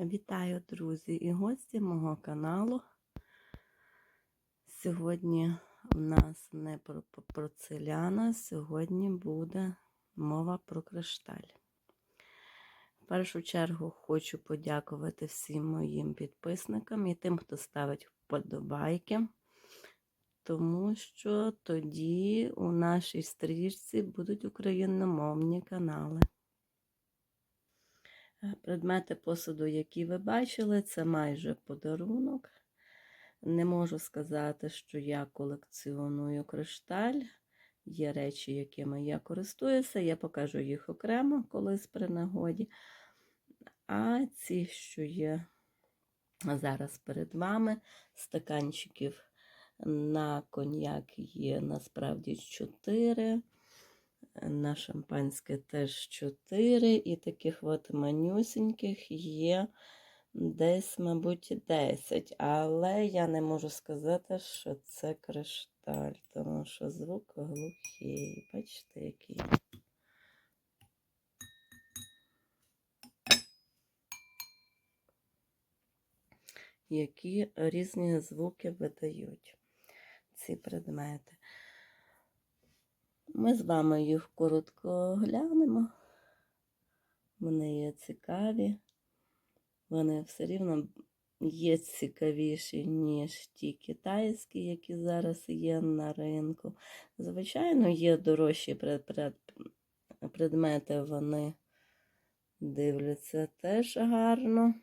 Вітаю, друзі, і гості мого каналу. Сьогодні в нас не про порцеляна, сьогодні буде мова про кришталь. В першу чергу хочу подякувати всім моїм підписникам і тим, хто ставить вподобайки, тому що тоді у нашій стрічці будуть україномовні канали. Предмети посуду, які ви бачили, це майже подарунок. Не можу сказати, що я колекціоную кришталь. Є речі, якими я користуюся, я покажу їх окремо колись при нагоді. А ці, що є зараз перед вами, стаканчиків на коньяк є насправді 4. На шампанське теж 4, і таких от манюсеньких є десь, мабуть, 10. Але я не можу сказати, що це кришталь, тому що звук глухий. Бачите, який. Які різні звуки видають ці предмети. Ми з вами їх коротко глянемо. Вони є цікаві. Вони все рівно є цікавіші, ніж ті китайські, які зараз є на ринку. Звичайно, є дорожчі предмети, вони дивляться теж гарно.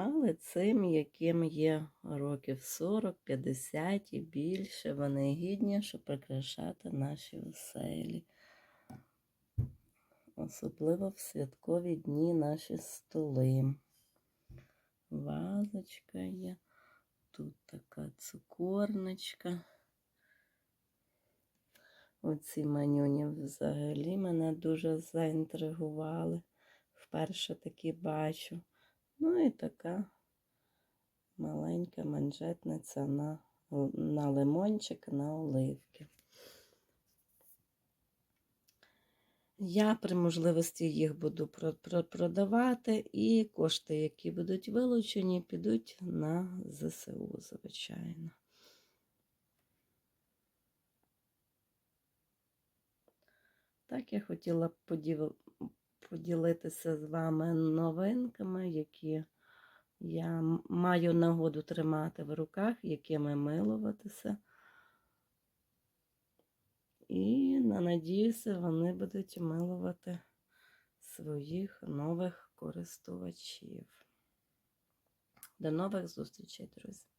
Але цим, яким є років 40-50 і більше, вони гідні, щоб прикрашати наші оселі. Особливо в святкові дні наші столи. Вазочка є, тут така цукорничка. Оці манюні взагалі мене дуже заінтригували. Вперше такі бачу. Ну і така маленька манжетниця на, на лимончик, на оливки. Я при можливості їх буду продавати, і кошти, які будуть вилучені, підуть на ЗСУ, звичайно. Так, я хотіла поділитися з вами новинками, які я маю нагоду тримати в руках, якими милуватися. І надіюся, вони будуть милувати своїх нових користувачів. До нових зустрічей, друзі!